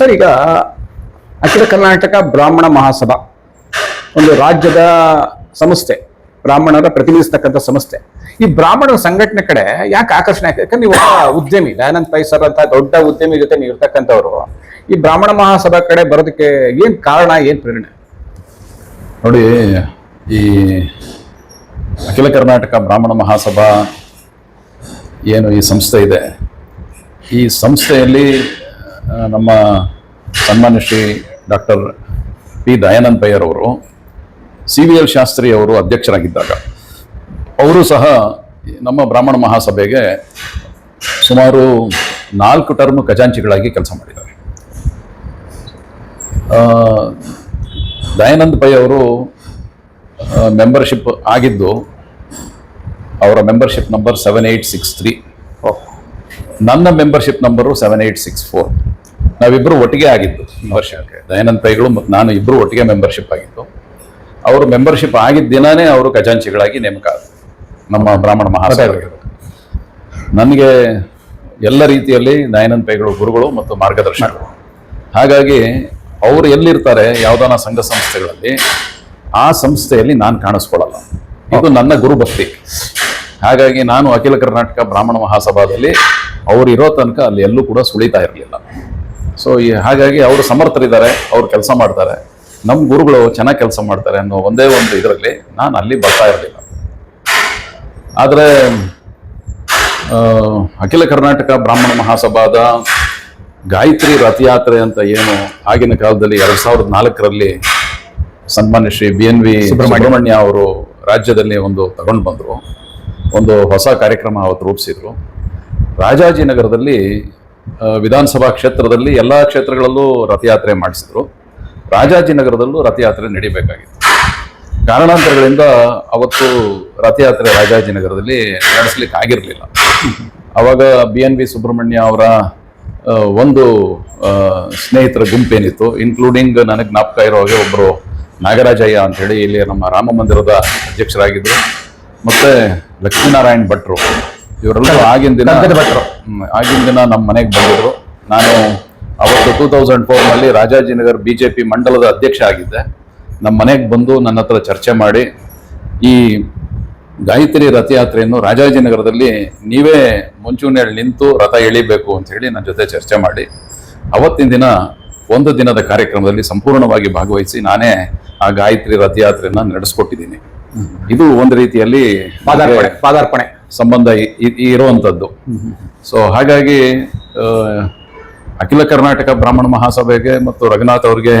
Sir, ಈಗ ಅಖಿಲ ಕರ್ನಾಟಕ ಬ್ರಾಹ್ಮಣ ಮಹಾಸಭಾ, ಒಂದು ರಾಜ್ಯದ ಸಂಸ್ಥೆ, ಬ್ರಾಹ್ಮಣರ ಪ್ರತಿನಿಧಿಸ್ತಕ್ಕಂಥ ಸಂಸ್ಥೆ. ಈ ಬ್ರಾಹ್ಮಣರ ಸಂಘಟನೆ ಕಡೆ ಯಾಕೆ ಆಕರ್ಷಣೆ ಆಗ್ತದೆ ಯಾಕಂದ್ರೆ ನೀವು ಉದ್ಯಮಿ ದಯಾನಂದ್ ಪೈ ಸರ್ ಅಂತ ದೊಡ್ಡ ಉದ್ಯಮಿ ಜೊತೆ ನೀವು ಇರ್ತಕ್ಕಂಥವ್ರು ಈ ಬ್ರಾಹ್ಮಣ ಮಹಾಸಭಾ ಕಡೆ ಬರೋದಕ್ಕೆ ಏನು ಕಾರಣ, ಏನು ಪ್ರೇರಣೆ? ನೋಡಿ, ಈ ಅಖಿಲ ಕರ್ನಾಟಕ ಬ್ರಾಹ್ಮಣ ಮಹಾಸಭಾ ಏನು ಈ ಸಂಸ್ಥೆ ಇದೆ. ಈ ಸಂಸ್ಥೆಯಲ್ಲಿ ನಮ್ಮ ಸನ್ಮಾನ್ಯ ಶ್ರೀ ಡಾಕ್ಟರ್ ಪಿ ದಯಾನಂದ್ ಪಯ್ಯರ್ ಅವರು ಸಿ ವಿ ಎಲ್ ಶಾಸ್ತ್ರಿ ಅವರು ಅಧ್ಯಕ್ಷರಾಗಿದ್ದಾಗ ಅವರು ಸಹ ನಮ್ಮ ಬ್ರಾಹ್ಮಣ ಮಹಾಸಭೆಗೆ ಸುಮಾರು ನಾಲ್ಕು ಟರ್ಮ್ ಖಜಾಂಚಿಗಳಾಗಿ ಕೆಲಸ ಮಾಡಿದ್ದಾರೆ. ದಯಾನಂದ್ ಪೈ ಅವರು ಮೆಂಬರ್ಶಿಪ್ ಆಗಿದ್ದು ಅವರ membership number seven eight six three ನನ್ನ membership number seven eight six four ನಾವಿಬ್ಬರು ಒಟ್ಟಿಗೆ ಆಗಿದ್ದು ವರ್ಷ ದಯಾನಂದ್ ಪೈಗಳು ಮತ್ತು ನಾನು ಇಬ್ಬರು ಒಟ್ಟಿಗೆ ಮೆಂಬರ್ಶಿಪ್ ಆಗಿತ್ತು ಅವರು ಮೆಂಬರ್ಶಿಪ್ ಆಗಿದ್ದ ದಿನಾನೇ ಅವರು ಖಜಾಂಚಿಗಳಾಗಿ ನೇಮಕ ಆದರು. ನಮ್ಮ ಬ್ರಾಹ್ಮಣ ಮಹಾಸಭೆ ನನಗೆ ಎಲ್ಲ ರೀತಿಯಲ್ಲಿ ದಯಾನಂದ್ ಪೈಗಳು ಗುರುಗಳು ಮತ್ತು ಮಾರ್ಗದರ್ಶಕರು. ಹಾಗಾಗಿ ಅವರು ಎಲ್ಲಿರ್ತಾರೆ, ಯಾವ್ದಾನ ಸಂಘ ಸಂಸ್ಥೆಗಳಲ್ಲಿ, ಆ ಸಂಸ್ಥೆಯಲ್ಲಿ ನಾನು ಕಾಣಿಸ್ಕೊಳ್ಳಲ್ಲ. ಇದು ನನ್ನ ಗುರುಭಕ್ತಿ ಹಾಗಾಗಿ ನಾನು ಅಖಿಲ ಕರ್ನಾಟಕ ಬ್ರಾಹ್ಮಣ ಮಹಾಸಭಾದಲ್ಲಿ ಅವರು ಇರೋ ತನಕ ಅಲ್ಲಿ ಎಲ್ಲೂ ಕೂಡ ಸುಳಿತಾ ಇರಲಿಲ್ಲ. ಸೊ ಹಾಗಾಗಿ ಅವರು ಸಮರ್ಥರಿದ್ದಾರೆ ಅವ್ರು ಕೆಲಸ ಮಾಡ್ತಾರೆ. ನಮ್ಮ ಗುರುಗಳು ಚೆನ್ನಾಗಿ ಕೆಲಸ ಮಾಡ್ತಾರೆ ಅನ್ನೋ ಒಂದೇ ಒಂದು ಇದರಲ್ಲಿ ನಾನು ಅಲ್ಲಿ ಬರ್ತಾ ಇರಲಿಲ್ಲ. ಆದರೆ ಅಖಿಲ ಕರ್ನಾಟಕ ಬ್ರಾಹ್ಮಣ ಮಹಾಸಭಾದ ಗಾಯತ್ರಿ ರಥಯಾತ್ರೆ ಅಂತ ಏನು ಆಗಿನ ಕಾಲದಲ್ಲಿ ಎರಡು ಸಾವಿರದ ನಾಲ್ಕರಲ್ಲಿ ಸನ್ಮಾನ್ಯ Shri B N V Subrahmanya ಅವರು ರಾಜ್ಯದಲ್ಲಿ ಒಂದು ತಗೊಂಡು ಬಂದರು. ಒಂದು ಹೊಸ ಕಾರ್ಯಕ್ರಮ ಅವತ್ತು ರೂಪಿಸಿದ್ರು. ರಾಜಾಜಿನಗರದಲ್ಲಿ ವಿಧಾನಸಭಾ ಕ್ಷೇತ್ರದಲ್ಲಿ ಎಲ್ಲ ಕ್ಷೇತ್ರಗಳಲ್ಲೂ ರಥಯಾತ್ರೆ ಮಾಡಿಸಿದ್ರು. ರಾಜಾಜಿನಗರದಲ್ಲೂ ರಥಯಾತ್ರೆ ನಡಿಬೇಕಾಗಿತ್ತು. ಕಾರಣಾಂತರಗಳಿಂದ ಅವತ್ತು ರಥಯಾತ್ರೆ ರಾಜಾಜಿನಗರದಲ್ಲಿ ನಡೆಸಲಿಕ್ಕೆ ಆಗಿರಲಿಲ್ಲ. ಆವಾಗ ಬಿ ಎನ್ ವಿ ಸುಬ್ರಹ್ಮಣ್ಯ ಅವರ ಒಂದು ಸ್ನೇಹಿತರ ಗುಂಪೇನಿತ್ತು. ಇನ್ಕ್ಲೂಡಿಂಗ್ ನನಗೆ ಜ್ಞಾಪಕ ಇರೋ ಹಾಗೆ ಒಬ್ಬರು ನಾಗರಾಜಯ್ಯ ಅಂತ ಹೇಳಿ ಇಲ್ಲಿ ನಮ್ಮ ರಾಮ ಮಂದಿರದ ಅಧ್ಯಕ್ಷರಾಗಿದ್ದರು. ಮತ್ತು ಲಕ್ಷ್ಮೀನಾರಾಯಣ್ ಭಟ್ರು. ಇವರೆಲ್ಲ ಆಗಿನ ದಿನ ಆಗಿನ ದಿನ ನಮ್ಮ ಮನೆಗೆ ಬಂದಿದ್ರು. ನಾನು ಅವತ್ತು ಟೂ ತೌಸಂಡ್ ಫೋರ್ನಲ್ಲಿ ರಾಜಾಜಿನಗರ್ ಬಿ ಜೆ ಪಿ ಮಂಡಲದ ಅಧ್ಯಕ್ಷ ಆಗಿದ್ದೆ. ನಮ್ಮ ಮನೆಗೆ ಬಂದು ನನ್ನ ಹತ್ರ ಚರ್ಚೆ ಮಾಡಿ ಈ ಗಾಯತ್ರಿ ರಥಯಾತ್ರೆಯನ್ನು ರಾಜಾಜಿನಗರದಲ್ಲಿ ನೀವೇ ಮುಂಚೂಣಿಯಲ್ಲಿ ನಿಂತು ರಥ ಎಳಿಬೇಕು ಅಂತ ಹೇಳಿ ನನ್ನ ಜೊತೆ ಚರ್ಚೆ ಮಾಡಿ ಅವತ್ತಿನ ದಿನ ಒಂದು ದಿನದ ಕಾರ್ಯಕ್ರಮದಲ್ಲಿ ಸಂಪೂರ್ಣವಾಗಿ ಭಾಗವಹಿಸಿ ನಾನೇ ಆ ಗಾಯತ್ರಿ ರಥಯಾತ್ರೆಯನ್ನು ನಡೆಸ್ಕೊಟ್ಟಿದ್ದೀನಿ. ಇದು ಒಂದು ರೀತಿಯಲ್ಲಿ ಪಾದಾರ್ಪಣೆ ಪಾದಾರ್ಪಣೆ. ಸಂಬಂಧ ಇರುವಂಥದ್ದು. ಸೊ ಹಾಗಾಗಿ ಅಖಿಲ ಕರ್ನಾಟಕ ಬ್ರಾಹ್ಮಣ ಮಹಾಸಭೆಗೆ ಮತ್ತು ರಘುನಾಥ್ ಅವ್ರಿಗೆ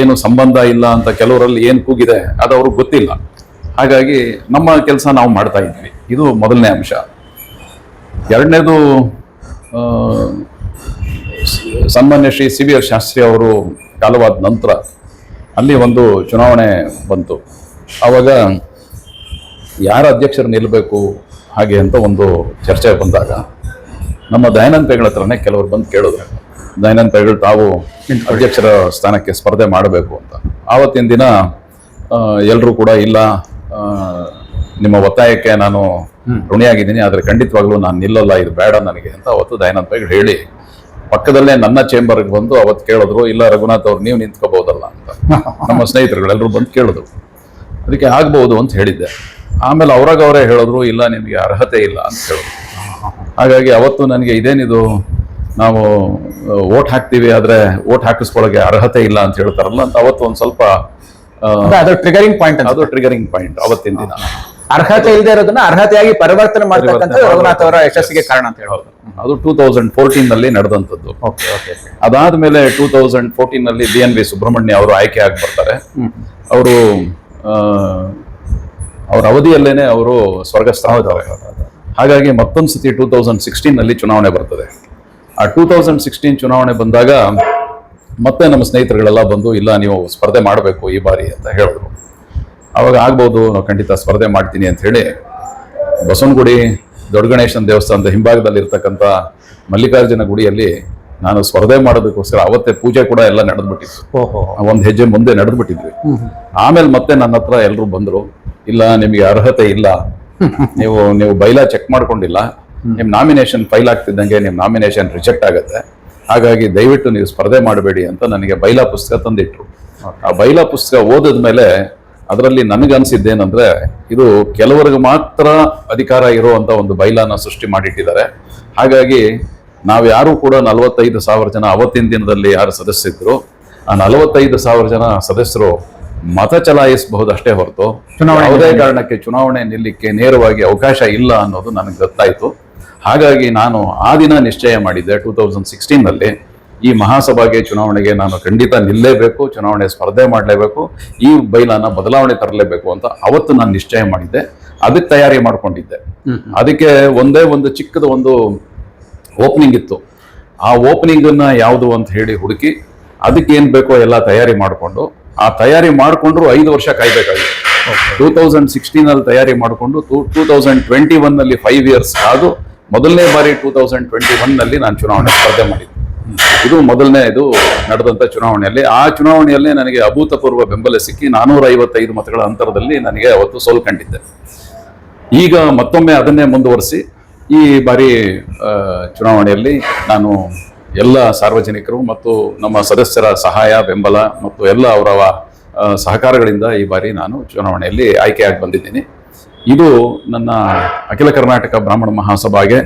ಏನು ಸಂಬಂಧ ಇಲ್ಲ ಅಂತ ಕೆಲವರಲ್ಲಿ ಏನು ಕೂಗಿದೆ, ಅದು ಅವ್ರಿಗೆ ಗೊತ್ತಿಲ್ಲ. ಹಾಗಾಗಿ, ನಮ್ಮ ಕೆಲಸ ನಾವು ಮಾಡ್ತಾ ಇದ್ವಿ ಇದು ಮೊದಲನೇ ಅಂಶ. ಎರಡನೇದು ಸನ್ಮಾನ್ಯ ಶ್ರೀ ಸಿ ವಿ ಶಾಸ್ತ್ರಿ ಅವರು ಕಾಲವಾದ ನಂತರ ಅಲ್ಲಿ ಒಂದು ಚುನಾವಣೆ ಬಂತು. ಆವಾಗ, ಯಾರ ಅಧ್ಯಕ್ಷರು ನಿಲ್ಲಬೇಕು ಹಾಗೆ ಅಂತ ಒಂದು ಚರ್ಚೆ ಬಂದಾಗ ನಮ್ಮ ದಯಾನಂದ ಪೈಗಳ ಹತ್ರನೇ ಕೆಲವರು ಬಂದು ಕೇಳಿದ್ರು. ದಯಾನಂದ ಪೈಗಳು ತಾವು ಅಧ್ಯಕ್ಷರ ಸ್ಥಾನಕ್ಕೆ ಸ್ಪರ್ಧೆ ಮಾಡಬೇಕು ಅಂತ. ಆವತ್ತಿನ ದಿನ ಎಲ್ಲರೂ ಕೂಡ ಇಲ್ಲ ನಿಮ್ಮ ಒತ್ತಾಯಕ್ಕೆ ನಾನು ಋಣಿಯಾಗಿದ್ದೀನಿ ಆದರೆ ಖಂಡಿತವಾಗ್ಲೂ ನಾನು ನಿಲ್ಲಲ್ಲ ಇದು ಬೇಡ ನನಗೆ ಅಂತ ಅವತ್ತು ದಯಾನಂದ ಪೈಗಳು ಹೇಳಿ. ಪಕ್ಕದಲ್ಲೇ ನನ್ನ ಚೇಂಬರ್ಗೆ ಬಂದು ಅವತ್ತು ಕೇಳಿದ್ರು ಇಲ್ಲ ರಘುನಾಥ್ ಅವ್ರು ನೀವು ನಿಂತ್ಕೋಬಹುದಲ್ಲ ಅಂತ. ನಮ್ಮ ಸ್ನೇಹಿತರುಗಳೆಲ್ಲರೂ ಬಂದು ಕೇಳಿದ್ರು. ಅದಕ್ಕೆ ಆಗ್ಬಹುದು ಅಂತ ಹೇಳಿದ್ದೆ. ಆಮೇಲೆ ಅವ್ರಾಗ ಅವರೇ ಹೇಳಿದ್ರು ಇಲ್ಲ ನಿಮಗೆ ಅರ್ಹತೆ ಇಲ್ಲ ಅಂತ ಹೇಳಿದ್ರು. ಹಾಗಾಗಿ ಅವತ್ತು ನನಗೆ ಇದೇನಿದು ನಾವು ಓಟ್ ಹಾಕ್ತೀವಿ ಆದರೆ ಓಟ್ ಹಾಕಿಸ್ಕೊಳ್ಳೋಕೆ ಅರ್ಹತೆ ಇಲ್ಲ ಅಂತ ಹೇಳ್ತಾರಲ್ಲ ಅಂತ ಅವತ್ತು ಒಂದು ಸ್ವಲ್ಪ ಅದು ಟ್ರಿಗರಿಂಗ್ ಪಾಯಿಂಟ್ ಅಂತ. ಅದು ಟ್ರಿಗರಿಂಗ್ ಪಾಯಿಂಟ್ ಅವತ್ತಿನ ದಿನ. ಅರ್ಹತೆ ಇಲ್ಲದೆ ಇರೋದನ್ನ ಅರ್ಹತೆಯಾಗಿ ಪರಿವರ್ತನೆ ಮಾಡ್ತಕ್ಕಂಥ ಪರಿವರ್ತನೆ ರಘುನಾಥ್ ಅವರ ಯಶಸ್ಸಿಗೆ ಕಾರಣ ಅಂತ ಹೇಳೋದು ಅದು ಟೂ ತೌಸಂಡ್ ಫೋರ್ಟೀನ್ನಲ್ಲಿ ನಡೆದಂಥದ್ದು. ಓಕೆ ಓಕೆ ಅದಾದ್ಮೇಲೆ ಟೂ ತೌಸಂಡ್ ಫೋರ್ಟೀನ್ನಲ್ಲಿ ಬಿ ಎನ್ ಬಿ ಸುಬ್ರಹ್ಮಣ್ಯ ಅವರು ಆಯ್ಕೆ ಆಗಿ ಬರ್ತಾರೆ ಅವರು ಅವರ ಅವಧಿಯಲ್ಲೇನೆ ಅವರು ಸ್ವರ್ಗಸ್ಥ ಹಾಗಾಗಿ ಮತ್ತೊಂದು ಸತಿ ಟೂ ತೌಸಂಡ್ ಸಿಕ್ಸ್ಟೀನಲ್ಲಿ ಚುನಾವಣೆ ಬರ್ತದೆ. ಆ ಟೂ ತೌಸಂಡ್ ಸಿಕ್ಸ್ಟೀನ್ ಚುನಾವಣೆ ಬಂದಾಗ ಮತ್ತೆ ನಮ್ಮ ಸ್ನೇಹಿತರುಗಳೆಲ್ಲ ಬಂದು ಇಲ್ಲ ನೀವು ಸ್ಪರ್ಧೆ ಮಾಡಬೇಕು ಈ ಬಾರಿ ಅಂತ ಹೇಳಿದ್ರು. ಅವಾಗ ಆಗ್ಬೋದು ನಾವು ಖಂಡಿತ ಸ್ಪರ್ಧೆ ಮಾಡ್ತೀನಿ ಅಂತ ಹೇಳಿ ಬಸವನಗುಡಿ ದೊಡ್ಡ ಗಣೇಶನ ದೇವಸ್ಥಾನದ ಹಿಂಭಾಗದಲ್ಲಿ ಇರ್ತಕ್ಕಂಥ ಮಲ್ಲಿಕಾರ್ಜುನ ಗುಡಿಯಲ್ಲಿ ನಾನು ಸ್ಪರ್ಧೆ ಮಾಡೋದಕ್ಕೋಸ್ಕರ ಅವತ್ತೇ ಪೂಜೆ ಕೂಡ ಎಲ್ಲ ನಡೆದ್ಬಿಟ್ಟಿತ್ತು. ಓಹೋ. ಒಂದು ಹೆಜ್ಜೆ ಮುಂದೆ ನಡೆದ್ಬಿಟ್ಟಿದ್ವಿ. ಆಮೇಲೆ ಮತ್ತೆ ನನ್ನ ಹತ್ರ ಎಲ್ಲರೂ ಬಂದ್ರು. ಇಲ್ಲ ನಿಮಗೆ ಅರ್ಹತೆ ಇಲ್ಲ. ನೀವು ನೀವು ಬೈಲ ಚೆಕ್ ಮಾಡ್ಕೊಂಡಿಲ್ಲ. ನಿಮ್ಮ ನಾಮಿನೇಷನ್ ಫೈಲ್ ಆಗ್ತಿದ್ದಂಗೆ ನಿಮ್ಮ ನಾಮಿನೇಷನ್ ರಿಜೆಕ್ಟ್ ಆಗುತ್ತೆ. ಹಾಗಾಗಿ ದಯವಿಟ್ಟು ನೀವು ಸ್ಪರ್ಧೆ ಮಾಡಬೇಡಿ ಅಂತ ನನಗೆ ಬೈಲಾ ಪುಸ್ತಕ ತಂದಿಟ್ರು. ಆ ಬೈಲಾ ಪುಸ್ತಕ ಓದಿದ ಮೇಲೆ ಅದರಲ್ಲಿ ನನಗನ್ಸಿದ್ದೇನೆಂದ್ರೆ ಇದು ಕೆಲವರಿಗೆ ಮಾತ್ರ ಅಧಿಕಾರ ಇರುವಂತ ಒಂದು ಬೈಲಾನ ಸೃಷ್ಟಿ ಮಾಡಿಟ್ಟಿದ್ದಾರೆ. ಹಾಗಾಗಿ ನಾವು ಯಾರು ಕೂಡ ನಲವತ್ತೈದು ಸಾವಿರ ಜನ ಅವತ್ತಿನ ದಿನದಲ್ಲಿ ಯಾರು ಸದಸ್ಯರಿದ್ರು ಆ ನಲವತ್ತೈದು ಸಾವಿರ ಜನ ಸದಸ್ಯರು ಮತ ಚಲಾಯಿಸಬಹುದು ಅಷ್ಟೇ ಹೊರತು ಚುನಾವಣೆ ಯಾವುದೇ ಕಾರಣಕ್ಕೆ ಚುನಾವಣೆ ನಿಲ್ಲಕ್ಕೆ ನೇರವಾಗಿ ಅವಕಾಶ ಇಲ್ಲ ಅನ್ನೋದು ನನಗೆ ಗೊತ್ತಾಯಿತು. ಹಾಗಾಗಿ ನಾನು ಆ ದಿನ ನಿಶ್ಚಯ ಮಾಡಿದ್ದೆ ಟೂ ತೌಸಂಡ್ ಸಿಕ್ಸ್ಟೀನಲ್ಲಿ ಈ ಮಹಾಸಭಾಗೆ ಚುನಾವಣೆಗೆ ನಾನು ಖಂಡಿತ ನಿಲ್ಲೇಬೇಕು ಚುನಾವಣೆ ಸ್ಪರ್ಧೆ ಮಾಡಲೇಬೇಕು ಈ ಬೈಲಾನ ಬದಲಾವಣೆ ತರಲೇಬೇಕು ಅಂತ ಅವತ್ತು ನಾನು ನಿಶ್ಚಯ ಮಾಡಿದ್ದೆ. ಅದಕ್ಕೆ ತಯಾರಿ ಮಾಡಿಕೊಂಡಿದ್ದೆ. ಅದಕ್ಕೆ ಒಂದೇ ಒಂದು ಚಿಕ್ಕದ ಒಂದು ಓಪನಿಂಗ್ ಇತ್ತು. ಆ ಓಪನಿಂಗನ್ನು ಯಾವುದು ಅಂತ ಹೇಳಿ ಹುಡುಕಿ ಅದಕ್ಕೆ ಏನು ಬೇಕೋ ಎಲ್ಲ ತಯಾರಿ ಮಾಡಿಕೊಂಡು ಆ ತಯಾರಿ ಮಾಡಿಕೊಂಡ್ರು ಐದು ವರ್ಷ ಕಾಯ್ಬೇಕಾಗಿತ್ತು ಟೂ ತೌಸಂಡ್ ಸಿಕ್ಸ್ಟೀನ್ ಅಲ್ಲಿ ತಯಾರಿ ಮಾಡಿಕೊಂಡು ಟೂ ಟೂ ತೌಸಂಡ್ ಟ್ವೆಂಟಿ ಒನ್ನಲ್ಲಿ ಫೈವ್ ಇಯರ್ಸ್ ಆದು ಮೊದಲನೇ ಬಾರಿ ಟೂ ತೌಸಂಡ್ ಟ್ವೆಂಟಿ ಒನ್ನಲ್ಲಿ ನಾನು ಚುನಾವಣೆ ಸ್ಪರ್ಧೆ ಮಾಡಿದ್ದೆ. ಇದು ಮೊದಲನೇ ಇದು ನಡೆದಂತ ಚುನಾವಣೆಯಲ್ಲಿ. ಆ ಚುನಾವಣೆಯಲ್ಲಿ ನನಗೆ ಅಭೂತಪೂರ್ವ ಬೆಂಬಲ ಸಿಕ್ಕಿ ನಾನೂರ ಐವತ್ತೈದು ಮತಗಳ ಅಂತರದಲ್ಲಿ ನನಗೆ ಅವತ್ತು ಸೋಲ್ಕೊಂಡಿದ್ದೆ. ಈಗ ಮತ್ತೊಮ್ಮೆ ಅದನ್ನೇ ಮುಂದುವರಿಸಿ ಈ ಬಾರಿ ಚುನಾವಣೆಯಲ್ಲಿ ನಾನು ಎಲ್ಲ ಸಾರ್ವಜನಿಕರು ಮತ್ತು ನಮ್ಮ ಸದಸ್ಯರ ಸಹಾಯ ಬೆಂಬಲ ಮತ್ತು ಎಲ್ಲ ಅವರ ಸಹಕಾರಗಳಿಂದ ಈ ಬಾರಿ ನಾನು ಚುನಾವಣೆಯಲ್ಲಿ ಆಯ್ಕೆಯಾಗಿ ಬಂದಿದ್ದೀನಿ. ಇದು ನನ್ನ ಅಖಿಲ ಕರ್ನಾಟಕ ಬ್ರಾಹ್ಮಣ ಮಹಾಸಭಾಗೆ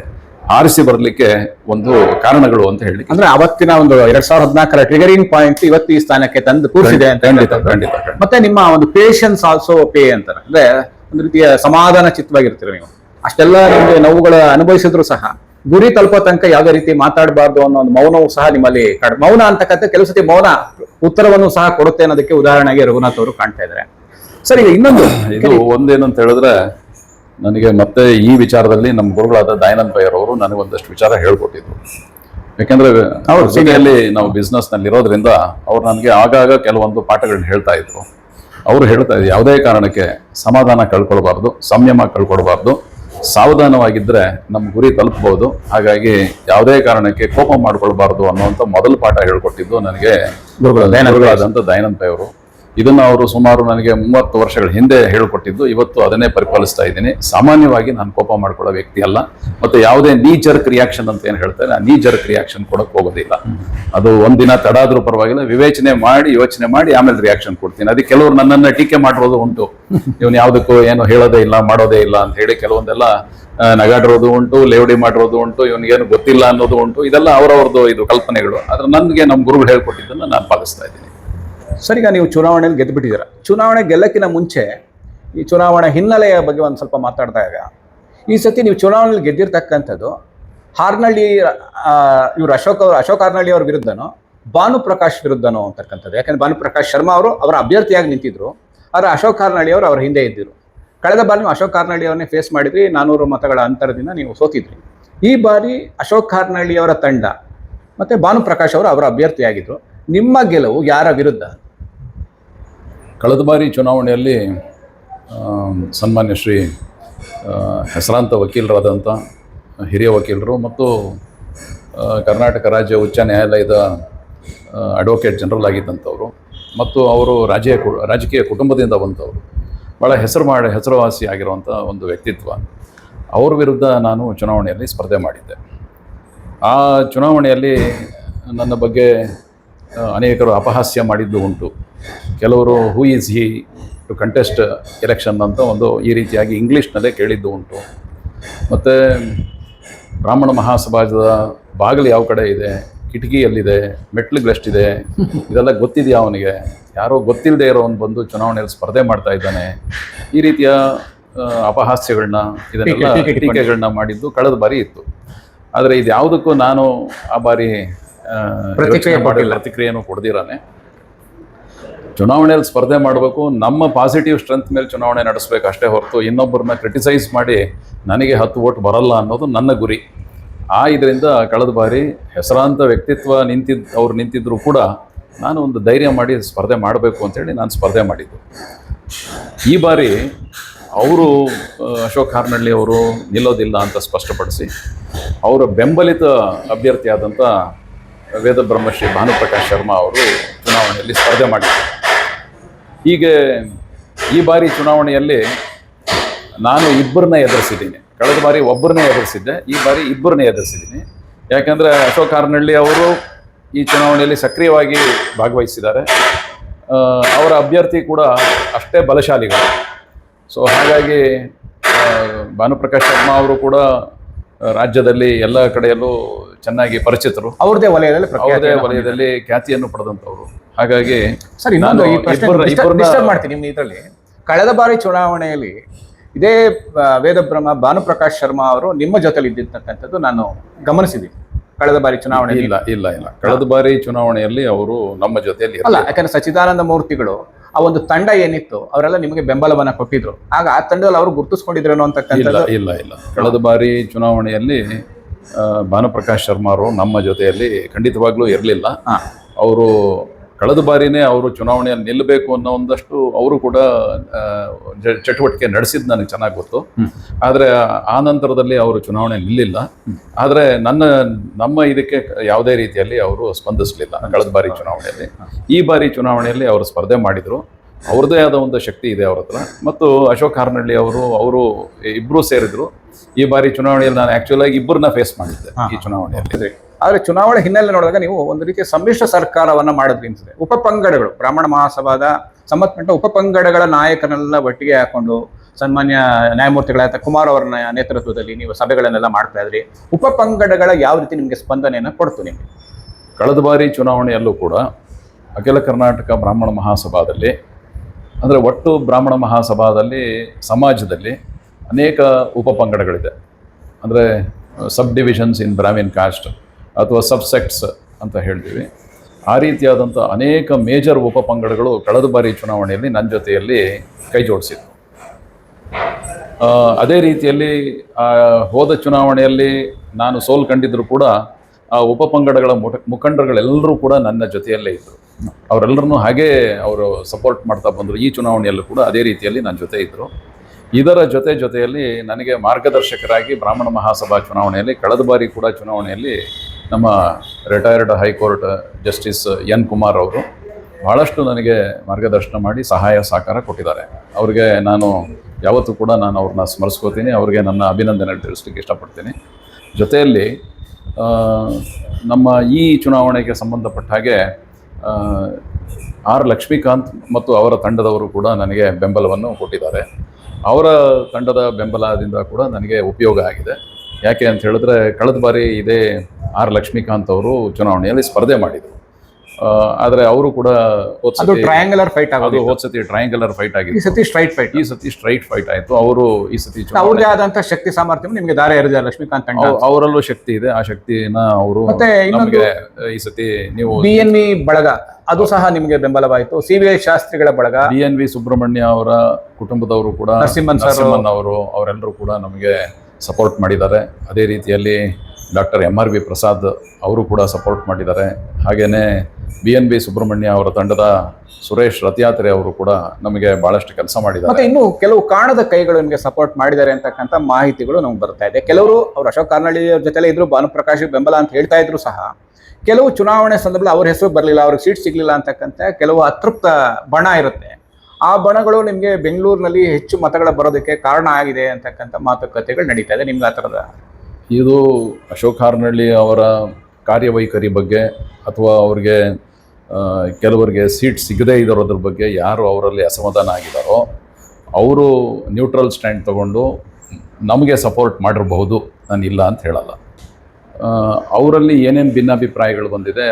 ಆರಿಸಿ ಬರಲಿಕ್ಕೆ ಒಂದು ಕಾರಣಗಳು ಅಂತ ಹೇಳಿ ಅಂದ್ರೆ ಅವತ್ತಿನ ಒಂದು ಎರಡ್ ಸಾವಿರದ ಹದಿನಾಲ್ಕರ ಟ್ರಿಗರಿಂಗ್ ಪಾಯಿಂಟ್ ಇವತ್ತು ಈ ಸ್ಥಾನಕ್ಕೆ ತಂದು ಕೂರಿಸಿದೆ ಅಂತ ಖಂಡಿತ ಖಂಡಿತ. ಮತ್ತೆ ನಿಮ್ಮ ಒಂದು ಪೇಷನ್ಸ್ ಆಲ್ಸೋ ಪೇ ಅಂತಾರೆ. ಅಂದ್ರೆ ಒಂದು ರೀತಿಯ ಸಮಾಧಾನ ಚಿತ್ತವಾಗಿರ್ತೀರ ನೀವು. ಅಷ್ಟೆಲ್ಲ ನಿಮಗೆ ನೋವುಗಳ ಅನುಭವಿಸಿದ್ರು ಸಹ ಗುರಿ ತಲುಪೋ ತನಕ ಯಾವುದೇ ರೀತಿ ಮಾತಾಡಬಾರ್ದು ಅನ್ನೋ ಒಂದು ಮೌನವು ಸಹ ನಿಮ್ಮಲ್ಲಿ ಮೌನ ಅಂತಕ್ಕಂಥ ಕೆಲವು ಸತಿ ಮೌನ ಉತ್ತರವನ್ನು ಸಹ ಕೊಡುತ್ತೆ ಅನ್ನೋದಕ್ಕೆ ಉದಾಹರಣೆಗೆ ರಘುನಾಥ್ ಅವರು ಕಾಣ್ತಾ ಇದ್ದಾರೆ. ಸರಿ ಈಗ ಇನ್ನೊಂದು ಇದು ಒಂದೇನಂತ ಹೇಳಿದ್ರೆ ನನಗೆ ಮತ್ತೆ ಈ ವಿಚಾರದಲ್ಲಿ ನಮ್ಮ ಗುರುಗಳಾದ ದಯಾನಂದ್ ಅವರು ನನಗೆ ಒಂದಷ್ಟು ವಿಚಾರ ಹೇಳ್ಕೊಟ್ಟಿದ್ರು. ಯಾಕೆಂದ್ರೆ ಅವ್ರ ಜೊತೆಯಲ್ಲಿ ನಾವು ಬಿಸ್ನೆಸ್ನಲ್ಲಿ ಇರೋದ್ರಿಂದ ಅವ್ರು ನನಗೆ ಆಗಾಗ ಕೆಲವೊಂದು ಪಾಠಗಳನ್ನ ಹೇಳ್ತಾ ಇದ್ರು. ಅವರು ಹೇಳ್ತಾ ಇದ್ರು ಯಾವುದೇ ಕಾರಣಕ್ಕೆ ಸಮಾಧಾನ ಕಳ್ಕೊಳ್ಬಾರ್ದು ಸಂಯಮ ಕಳ್ಕೊಳ್ಬಾರ್ದು. ಸಾವಧಾನವಾಗಿದ್ರೆ ನಮ್ಮ ಗುರಿ ತಲುಪಬಹುದು. ಹಾಗಾಗಿ ಯಾವುದೇ ಕಾರಣಕ್ಕೆ ಕೋಪ ಮಾಡಿಕೊಳ್ಬಾರ್ದು ಅನ್ನುವಂಥ ಮೊದಲು ಪಾಠ ಹೇಳ್ಕೊಟ್ಟಿದ್ದು ನನಗೆ ದಯಾನಂದ ಪೈ ಅವರು ಇದನ್ನ ಅವರು ಸುಮಾರು ನನಗೆ ಮೂವತ್ತು ವರ್ಷಗಳ ಹಿಂದೆ ಹೇಳಿಕೊಟ್ಟಿದ್ದು. ಇವತ್ತು ಅದನ್ನೇ ಪರಿಪಾಲಿಸ್ತಾ ಇದ್ದೀನಿ. ಸಾಮಾನ್ಯವಾಗಿ ನಾನು ಕೋಪ ಮಾಡ್ಕೊಳ್ಳೋ ವ್ಯಕ್ತಿ ಅಲ್ಲ. ಮತ್ತು ಯಾವುದೇ ನೀ ಜರ್ಕ್ ರಿಯಾಕ್ಷನ್ ಅಂತ ಏನು ಹೇಳ್ತಾರೆ, ಆ ನೀ ಜರ್ಕ್ ರಿಯಾಕ್ಷನ್ ಕೊಡೋಕೆ ಹೋಗೋದಿಲ್ಲ. ಅದು ಒಂದಿನ ತಡ ಆದರೂ ಪರವಾಗಿಲ್ಲ, ವಿವೇಚನೆ ಮಾಡಿ, ಯೋಚನೆ ಮಾಡಿ ಆಮೇಲೆ ರಿಯಾಕ್ಷನ್ ಕೊಡ್ತೀನಿ. ಅದಕ್ಕೆ ಕೆಲವರು ನನ್ನನ್ನು ಟೀಕೆ ಮಾಡಿರೋದು ಉಂಟು. ಇವನು ಯಾವುದಕ್ಕೂ ಏನು ಹೇಳೋದೇ ಇಲ್ಲ, ಮಾಡೋದೇ ಇಲ್ಲ ಅಂತ ಹೇಳಿ ಕೆಲವೊಂದೆಲ್ಲ ನಗಾಡಿರೋದು ಉಂಟು, ಲೇವಡಿ ಮಾಡಿರೋದು ಉಂಟು, ಇವನಿಗೇನು ಗೊತ್ತಿಲ್ಲ ಅನ್ನೋದು ಉಂಟು. ಇದೆಲ್ಲ ಅವರವ್ರದ್ದು ಇದು ಕಲ್ಪನೆಗಳು. ಆದರೆ ನನಗೆ ನಮ್ಮ ಗುರುಗಳು ಹೇಳ್ಕೊಟ್ಟಿದ್ದನ್ನು ನಾನು ಪಾಲಿಸ್ತಾ ಇದ್ದೀನಿ. ಸರ್ ಈಗ ನೀವು ಚುನಾವಣೆಯಲ್ಲಿ ಗೆದ್ದುಬಿಟ್ಟಿದ್ದೀರ ಚುನಾವಣೆ ಗೆಲ್ಲಕ್ಕಿನ ಮುಂಚೆ ಈ ಚುನಾವಣೆ ಹಿನ್ನೆಲೆಯ ಬಗ್ಗೆ ಒಂದು ಸ್ವಲ್ಪ ಮಾತಾಡಿದಾಗ ಈ ಸತಿ ನೀವು ಚುನಾವಣೆಯಲ್ಲಿ ಗೆದ್ದಿರ್ತಕ್ಕಂಥದ್ದು, ಹಾರ್ನಳ್ಳಿ ಇವರು ಅಶೋಕ್ ಅವರು, ಅಶೋಕ್ ಹಾರ್ನಳ್ಳಿ ಅವ್ರ ವಿರುದ್ಧನೋ ಭಾನುಪ್ರಕಾಶ್ ವಿರುದ್ಧನೋ ಅಂತಕ್ಕಂಥದ್ದು. ಯಾಕಂದ್ರೆ ಭಾನುಪ್ರಕಾಶ್ ಶರ್ಮಾ ಅವರು ಅವರ ಅಭ್ಯರ್ಥಿಯಾಗಿ ನಿಂತಿದ್ರು, ಆದರೆ ಅಶೋಕ್ ಹಾರ್ನಳ್ಳಿ ಅವರು ಅವರ ಹಿಂದೆ ಇದ್ದರು ಕಳೆದ ಬಾರಿ ನೀವು ಅಶೋಕ್ ಹಾರ್ನಳ್ಳಿ ಅವರನ್ನೇ ಫೇಸ್ ಮಾಡಿದ್ರಿ, ನಾನೂರು ಮತಗಳ ಅಂತರದಿಂದ ನೀವು ಸೋತಿದ್ರಿ. ಈ ಬಾರಿ ಅಶೋಕ್ ಹಾರ್ನಳ್ಳಿ ಅವರ ತಂಡ ಮತ್ತೆ ಭಾನುಪ್ರಕಾಶ್ ಅವರು ಅವರ ಅಭ್ಯರ್ಥಿಯಾಗಿದ್ರು. ನಿಮ್ಮ ಗೆಲುವು ಯಾರ ವಿರುದ್ಧ? ಕಳೆದ ಬಾರಿ ಚುನಾವಣೆಯಲ್ಲಿ ಸನ್ಮಾನ್ಯ ಶ್ರೀ ಹೆಸರಾಂತ ವಕೀಲರಾದಂಥ ಹಿರಿಯ ವಕೀಲರು ಮತ್ತು ಕರ್ನಾಟಕ ರಾಜ್ಯ ಉಚ್ಚ ನ್ಯಾಯಾಲಯದ ಅಡ್ವೊಕೇಟ್ ಜನರಲ್ ಆಗಿದ್ದಂಥವರು ಮತ್ತು ಅವರು ರಾಜ್ಯ ರಾಜಕೀಯ ಕುಟುಂಬದಿಂದ ಬಂದವರು. ಭಾಳ ಹೆಸರು ಮಾಡಿ, ಹೆಸರುವಾಸಿ ಆಗಿರುವಂಥ ಒಂದು ವ್ಯಕ್ತಿತ್ವ. ಅವ್ರ ವಿರುದ್ಧ ನಾನು ಚುನಾವಣೆಯಲ್ಲಿ ಸ್ಪರ್ಧೆ ಮಾಡಿದ್ದೆ. ಆ ಚುನಾವಣೆಯಲ್ಲಿ ನನ್ನ ಬಗ್ಗೆ ಅನೇಕರು ಅಪಹಾಸ್ಯ ಮಾಡಿದ್ದು ಉಂಟು. ಕೆಲವರು who is he to contest election ಅಂತ ಒಂದು ಈ ರೀತಿಯಾಗಿ ಇಂಗ್ಲೀಷ್ನಲ್ಲೇ ಕೇಳಿದ್ದು ಉಂಟು. ಮತ್ತು ಬ್ರಾಹ್ಮಣ ಮಹಾಸಮಾಜದ ಬಾಗಿಲು ಯಾವ ಕಡೆ ಇದೆ? ಕಿಟಕಿಯಲ್ಲಿದೆ ಮೆಟ್ಲುಗಳೆಷ್ಟಿದೆ ಇದೆಲ್ಲ ಗೊತ್ತಿದೆಯಾ ಅವನಿಗೆ? ಯಾರೋ ಗೊತ್ತಿಲ್ಲದೆ ಇರೋವನು ಬಂದು ಚುನಾವಣೆಯಲ್ಲಿ ಸ್ಪರ್ಧೆ ಮಾಡ್ತಾ ಇದ್ದಾನೆ. ಈ ರೀತಿಯ ಅಪಹಾಸ್ಯಗಳನ್ನ ಇದನ್ನೆಲ್ಲ. ಟೀಕೆಗಳನ್ನ ಮಾಡಿದ್ದು ಕಳೆದ ಬಾರಿ ಇತ್ತು. ಆದರೆ ಇದು ಯಾವುದಕ್ಕೂ ನಾನು ಆ ಬಾರಿ ಪ್ರತಿಕ್ರಿಯೆ ಕೊಟ್ಟಿಲ್ಲ. ಪ್ರತಿಕ್ರಿಯೆನೂ ಕೊಡ್ದಿರಾನೆ. ಚುನಾವಣೆಯಲ್ಲಿ ಸ್ಪರ್ಧೆ ಮಾಡಬೇಕು ನಮ್ಮ ಪಾಸಿಟಿವ್ ಸ್ಟ್ರೆಂತ್ ಮೇಲೆ ಚುನಾವಣೆ ನಡೆಸಬೇಕು ಅಷ್ಟೇ ಹೊರತು ಇನ್ನೊಬ್ಬರನ್ನ ಕ್ರಿಟಿಸೈಸ್ ಮಾಡಿ ನನಗೆ ಹತ್ತು ಓಟ್ ಬರಲ್ಲ ಅನ್ನೋದು ನನ್ನ ಗುರಿ. ಆ ಇದರಿಂದ ಕಳೆದ ಬಾರಿ ಹೆಸರಾಂತ ವ್ಯಕ್ತಿತ್ವ ನಿಂತಿದ್ ಅವ್ರು ನಿಂತಿದ್ರು ಕೂಡ ನಾನು ಒಂದು ಧೈರ್ಯ ಮಾಡಿ ಸ್ಪರ್ಧೆ ಮಾಡಬೇಕು ಅಂತೇಳಿ ನಾನು ಸ್ಪರ್ಧೆ ಮಾಡಿದ್ದು. ಈ ಬಾರಿ ಅವರು ಅಶೋಕ್ ಹಾರ್ನಳ್ಳಿ ಅವರು ನಿಲ್ಲೋದಿಲ್ಲ ಅಂತ ಸ್ಪಷ್ಟಪಡಿಸಿ ಅವರ ಬೆಂಬಲಿತ ಅಭ್ಯರ್ಥಿಯಾದಂಥ ವೇದ ಬ್ರಹ್ಮಶ್ರೀ ಭಾನುಪ್ರಕಾಶ್ ಶರ್ಮಾ ಅವರು ಚುನಾವಣೆಯಲ್ಲಿ ಸ್ಪರ್ಧೆ ಮಾಡಿದ್ದಾರೆ ಹೀಗೆ ಈ ಬಾರಿ ಚುನಾವಣೆಯಲ್ಲಿ ನಾನು ಇಬ್ಬರನ್ನ ಎದುರಿಸಿದ್ದೀನಿ. ಕಳೆದ ಬಾರಿ ಒಬ್ಬರನ್ನೇ ಎದುರಿಸಿದ್ದೆ, ಈ ಬಾರಿ ಇಬ್ಬರನ್ನೇ ಎದುರಿಸಿದ್ದೀನಿ. ಯಾಕಂದರೆ ಅಶೋಕ್ ಕಾರ್ನಳ್ಳಿ ಅವರು ಈ ಚುನಾವಣೆಯಲ್ಲಿ ಸಕ್ರಿಯವಾಗಿ ಭಾಗವಹಿಸಿದ್ದಾರೆ. ಅವರ ಅಭ್ಯರ್ಥಿ ಕೂಡ ಅಷ್ಟೇ ಬಲಶಾಲಿಗಳು. ಸೊ ಹಾಗಾಗಿ ಭಾನುಪ್ರಕಾಶ್ ಶರ್ಮಾ ಅವರು ಕೂಡ ರಾಜ್ಯದಲ್ಲಿ ಎಲ್ಲ ಕಡೆಯಲ್ಲೂ ಚೆನ್ನಾಗಿ ಪರಿಚಿತರು. ಅವ್ರದೇ ವಲಯದಲ್ಲಿ ಅವ್ರದೇ ವಲಯದಲ್ಲಿ ಖ್ಯಾತಿಯನ್ನು ಪಡೆದಂತವರು ಹಾಗಾಗಿ ಸರ್ ಇನ್ನೊಂದು ನಾನು ಈ ಪ್ರಶ್ನೆ ಇಬ್ಬರ- ಡಿಸ್ಟರ್ಬ್ ಮಾಡ್ತೀನಿ ನಿಮ್ಮ ಇದರಲ್ಲಿ. ಕಳೆದ ಬಾರಿ ಚುನಾವಣೆಯಲ್ಲಿ ಇದೇ ವೇದಬ್ರಹ್ಮ ಭಾನುಪ್ರಕಾಶ್ ಶರ್ಮಾ ಅವರು ನಿಮ್ಮ ಜೊತೆಲಿ ಇದ್ದಿರ್ತಕ್ಕಂಥದ್ದು ನಾನು ಗಮನಿಸಿದ್ದೀನಿ. ಕಳೆದ ಬಾರಿ ಚುನಾವಣೆ ಇಲ್ಲ ಇಲ್ಲ ಇಲ್ಲ. ಕಳೆದ ಬಾರಿ ಚುನಾವಣೆಯಲ್ಲಿ ಅವರು ನಮ್ಮ ಜೊತೆಯಲ್ಲಿ ಅಲ್ಲ. ಯಾಕಂದ್ರೆ ಸಚ್ಚಿದಾನಂದ ಮೂರ್ತಿಗಳು ಆ ಒಂದು ತಂಡ ಏನಿತ್ತು ಅವರೆಲ್ಲ ನಿಮಗೆ ಬೆಂಬಲವನ್ನ ಕೊಟ್ಟಿದ್ರು. ಆಗ ಆ ತಂಡದಲ್ಲಿ ಅವರು ಗುರುತಿಸ್ಕೊಂಡಿದ್ರೇನೋ ಇಲ್ಲ ಅಂತಕ್ಕಂಥದ್ದು? ಇಲ್ಲ ಇಲ್ಲ ಕಳೆದ ಬಾರಿ ಚುನಾವಣೆಯಲ್ಲಿ ಭಾನುಪ್ರಕಾಶ್ ಶರ್ಮಾರು ಅವರು ನಮ್ಮ ಜೊತೆಯಲ್ಲಿ ಖಂಡಿತವಾಗ್ಲೂ ಇರಲಿಲ್ಲ. ಅವರು ಕಳೆದ ಬಾರಿನೇ ಅವರು ಚುನಾವಣೆಯಲ್ಲಿ ನಿಲ್ಲಬೇಕು ಅನ್ನೋ ಒಂದಷ್ಟು ಅವರು ಕೂಡ ಚಟುವಟಿಕೆ ನಡೆಸಿದ್ದು ನನಗೆ ಚೆನ್ನಾಗಿ ಗೊತ್ತು. ಆದರೆ ಆ ನಂತರದಲ್ಲಿ ಅವರು ಚುನಾವಣೆ ನಿಲ್ಲಿಲ್ಲ. ಆದರೆ ನನ್ನ ನಮ್ಮ ಇದಕ್ಕೆ ಯಾವುದೇ ರೀತಿಯಲ್ಲಿ ಅವರು ಸ್ಪಂದಿಸಲಿಲ್ಲ ಕಳೆದ ಬಾರಿ ಚುನಾವಣೆಯಲ್ಲಿ. ಈ ಬಾರಿ ಚುನಾವಣೆಯಲ್ಲಿ ಅವರು ಸ್ಪರ್ಧೆ ಮಾಡಿದರು. ಅವ್ರದ್ದೇ ಆದ ಒಂದು ಶಕ್ತಿ ಇದೆ ಅವ್ರ ಹತ್ರ. ಮತ್ತು ಅಶೋಕ್ ಹಾರ್ನಳ್ಳಿ ಅವರು ಅವರು ಇಬ್ಬರು ಸೇರಿದ್ರು. ಈ ಬಾರಿ ಚುನಾವಣೆಯಲ್ಲಿ ನಾನು ಆ್ಯಕ್ಚುಲಾಗಿ ಇಬ್ಬರನ್ನ ಫೇಸ್ ಮಾಡಿದ್ದೆ ಈ ಚುನಾವಣೆಯಲ್ಲಿ. ಆದ್ರೆ ಚುನಾವಣೆ ಹಿನ್ನೆಲೆ ನೋಡಿದಾಗ ನೀವು ಒಂದು ರೀತಿಯ ಸಮ್ಮಿಶ್ರ ಸರ್ಕಾರವನ್ನ ಮಾಡಿದ್ರಿ ಅನ್ಸುತ್ತೆ. ಉಪಪಂಗಡಗಳು ಬ್ರಾಹ್ಮಣ ಮಹಾಸಭಾದ ಸಂಬಂಧಪಟ್ಟ ಉಪಪಂಗಡಗಳ ನಾಯಕನೆಲ್ಲ ಒಟ್ಟಿಗೆ ಹಾಕೊಂಡು ಸನ್ಮಾನ್ಯ ನ್ಯಾಯಮೂರ್ತಿಗಳಾದ ಕುಮಾರ್ ಅವರ ನೇತೃತ್ವದಲ್ಲಿ ನೀವು ಸಭೆಗಳನ್ನೆಲ್ಲ ಮಾಡ್ತಾ ಇದ್ರಿ. ಉಪಪಂಗಡಗಳ ಯಾವ ರೀತಿ ನಿಮಗೆ ಸ್ಪಂದನೆಯನ್ನು ಕೊಡ್ತು ನಿಮಗೆ? ಕಳೆದ ಬಾರಿ ಚುನಾವಣೆಯಲ್ಲೂ ಕೂಡ ಅಖಿಲ ಕರ್ನಾಟಕ ಬ್ರಾಹ್ಮಣ ಮಹಾಸಭಾದಲ್ಲಿ, ಅಂದರೆ ಒಟ್ಟು ಬ್ರಾಹ್ಮಣ ಮಹಾಸಭಾದಲ್ಲಿ ಸಮಾಜದಲ್ಲಿ ಅನೇಕ ಉಪಪಂಗಡಗಳಿದೆ ಅಂದರೆ sub divisions in Brahmin caste ಅಥವಾ ಸಬ್ಸೆಕ್ಟ್ಸ್ ಅಂತ ಹೇಳ್ತೀವಿ. ಆ ರೀತಿಯಾದಂಥ ಅನೇಕ ಮೇಜರ್ ಉಪಪಂಗಡಗಳು ಕಳೆದ ಬಾರಿ ಚುನಾವಣೆಯಲ್ಲಿ ನನ್ನ ಜೊತೆಯಲ್ಲಿ ಕೈ ಜೋಡಿಸಿದ್ರು ಅದೇ ರೀತಿಯಲ್ಲಿ ಹೋದ ಚುನಾವಣೆಯಲ್ಲಿ ನಾನು ಸೋಲ್ ಕಂಡಿದ್ರು ಕೂಡ ಆ ಉಪಪಂಗಡಗಳ ಮುಖ, ಮುಖಂಡರುಗಳೆಲ್ಲರೂ ಕೂಡ ನನ್ನ ಜೊತೆಯಲ್ಲೇ ಇದ್ದರು ಅವರೆಲ್ಲರನ್ನೂ ಹಾಗೇ ಅವರು ಸಪೋರ್ಟ್ ಮಾಡ್ತಾ ಬಂದರು. ಈ ಚುನಾವಣೆಯಲ್ಲೂ ಕೂಡ ಅದೇ ರೀತಿಯಲ್ಲಿ ನನ್ನ ಜೊತೆ ಇದ್ದರು ಇದರ ಜೊತೆ ಜೊತೆಯಲ್ಲಿ ನನಗೆ ಮಾರ್ಗದರ್ಶಕರಾಗಿ ಬ್ರಾಹ್ಮಣ ಮಹಾಸಭಾ ಚುನಾವಣೆಯಲ್ಲಿ, ಕಳೆದ ಬಾರಿ ಕೂಡ ಚುನಾವಣೆಯಲ್ಲಿ ನಮ್ಮ retired high court justice N Kumar ಅವರು ಬಹಳಷ್ಟು ನನಗೆ ಮಾರ್ಗದರ್ಶನ ಮಾಡಿ ಸಹಾಯ, ಸಹಕಾರ ಕೊಟ್ಟಿದ್ದಾರೆ. ಅವ್ರಿಗೆ ನಾನು ಯಾವತ್ತೂ ಕೂಡ ನಾನು ಅವ್ರನ್ನ ಸ್ಮರಿಸ್ಕೋತೀನಿ, ಅವ್ರಿಗೆ ನನ್ನ ಅಭಿನಂದನೆ ತಿಳಿಸ್ಲಿಕ್ಕೆ ಇಷ್ಟಪಡ್ತೀನಿ. ಜೊತೆಯಲ್ಲಿ ನಮ್ಮ ಈ ಚುನಾವಣೆಗೆ ಸಂಬಂಧಪಟ್ಟ ಹಾಗೆ ಆರ್ ಲಕ್ಷ್ಮೀಕಾಂತ್ ಮತ್ತು ಅವರ ತಂಡದವರು ಕೂಡ ನನಗೆ ಬೆಂಬಲವನ್ನು ಕೊಟ್ಟಿದ್ದಾರೆ. ಅವರ ತಂಡದ ಬೆಂಬಲದಿಂದ ಕೂಡ ನನಗೆ ಉಪಯೋಗ ಆಗಿದೆ. ಯಾಕೆ ಅಂತ ಹೇಳಿದ್ರೆ, ಕಳೆದ ಬಾರಿ ಇದೇ ಆರ್ ಲಕ್ಷ್ಮೀಕಾಂತ್ ಅವರು ಚುನಾವಣೆಯಲ್ಲಿ ಸ್ಪರ್ಧೆ ಮಾಡಿದರು. ಆದರೆ ಅವರು ಕೂಡ ಅದು ಟ್ರಯಾಂಗುಲರ್ ಫೈಟ್ ಆಗೋದು ಹೋದ ಸತಿ ಟ್ರಯಾಂಗುಲರ್ ಫೈಟ್ ಆಗಿದೆ ಈ ಸತಿ ಸ್ಟ್ರೈಟ್ ಫೈಟ್ ಈ ಸತಿ ಸ್ಟ್ರೈಟ್ ಫೈಟ್ ಆಯಿತು. ಅವರು ಈ ಸತಿ ಅವ್ರದೇ ಆದಂತಹ ಶಕ್ತಿ ಸಾಮರ್ಥ್ಯ ನಿಮಗೆ ದಾರ ಎರೆದಿದ್ದಾರೆ ಲಕ್ಷ್ಮೀಕಾಂತ್ ತಂಡ ಅವರಲ್ಲೂ ಶಕ್ತಿ ಇದೆ. ಆ ಶಕ್ತಿನ ಅವರು ಮತ್ತೆ ನಮಗೆ ಈ ಸತಿ ನೀವು ಬಿ ಎನ್ ವಿ ಬಳಗ ಅದು ಸಹ ನಿಮಗೆ ಬೆಂಬಲವಾಯಿತು. ಸಿ ವಿ ಐ ಶಾಸ್ತ್ರಿಗಳ ಬಳಗ. ಬಿ ಎನ್ ವಿ ಸುಬ್ರಹ್ಮಣ್ಯ ಅವರ ಕುಟುಂಬದವರು ಕೂಡ ನರಸಿಂಹನ್ ಸರ್ ಅವರು. ಅವರೆಲ್ಲರೂ ಕೂಡ ನಮಗೆ ಸಪೋರ್ಟ್ ಮಾಡಿದ್ದಾರೆ. ಅದೇ ರೀತಿಯಲ್ಲಿ doctor M R B Prasad ಅವರು ಕೂಡ ಸಪೋರ್ಟ್ ಮಾಡಿದ್ದಾರೆ. ಹಾಗೆಯೇ ಬಿ ಎನ್ ಬಿ ಸುಬ್ರಹ್ಮಣ್ಯ ಅವರ ತಂಡದ ಸುರೇಶ್ ರಥಯಾತ್ರೆ ಅವರು ಕೂಡ ನಮಗೆ ಬಹಳಷ್ಟು ಕೆಲಸ ಮಾಡಿದ್ದಾರೆ. ಮತ್ತೆ ಇನ್ನು ಕೆಲವು ಕಾಣದ ಕೈಗಳು ನಿಮಗೆ ಸಪೋರ್ಟ್ ಮಾಡಿದ್ದಾರೆ ಅಂತಕ್ಕಂಥ ಮಾಹಿತಿಗಳು ನಮ್ಗೆ ಬರ್ತಾ ಇದೆ. ಕೆಲವರು ಅವರು ಅಶೋಕ್ ಕಾರ್ನಳ್ಳಿ ಅವ್ರ ಜೊತೆಲೇ ಇದ್ರು, ಭಾನುಪ್ರಕಾಶ್, ಬೆಂಬಲ ಅಂತ ಹೇಳ್ತಾ ಇದ್ರು ಸಹ. ಕೆಲವು ಚುನಾವಣೆ ಸಂದರ್ಭದಲ್ಲಿ ಅವ್ರ ಹೆಸರು ಬರಲಿಲ್ಲ, ಅವ್ರಿಗೆ ಸೀಟ್ ಸಿಗ್ಲಿಲ್ಲ ಅಂತಕ್ಕಂಥ ಕೆಲವು ಅತೃಪ್ತ ಬಣ ಇರುತ್ತೆ. ಆ ಬಣಗಳು ನಿಮಗೆ ಬೆಂಗಳೂರಿನಲ್ಲಿ ಹೆಚ್ಚು ಮತಗಳ ಬರೋದಕ್ಕೆ ಕಾರಣ ಆಗಿದೆ ಅಂತಕ್ಕಂಥ ಮಾತುಕತೆಗಳು ನಡೀತಾ ಇದೆ. ನಿಮ್ಗೆ ಆ ಥರದ ಇದು ಅಶೋಕ್ ಹಾರ್ನಳ್ಳಿ ಅವರ ಕಾರ್ಯವೈಖರಿ ಬಗ್ಗೆ ಅಥವಾ ಅವ್ರಿಗೆ ಕೆಲವರಿಗೆ ಸೀಟ್ ಸಿಗದೇ ಇರೋದ್ರ ಬಗ್ಗೆ ಯಾರು ಅವರಲ್ಲಿ ಅಸಮಾಧಾನ ಆಗಿದ್ದಾರೋ ಅವರು ನ್ಯೂಟ್ರಲ್ ಸ್ಟ್ಯಾಂಡ್ ತಗೊಂಡು ನಮಗೆ ಸಪೋರ್ಟ್ ಮಾಡಿರಬಹುದು, ನಾನು ಇಲ್ಲ ಅಂತ ಹೇಳಲ್ಲ. ಅವರಲ್ಲಿ ಏನೇನು ಭಿನ್ನಾಭಿಪ್ರಾಯಗಳು ಬಂದಿದೆ,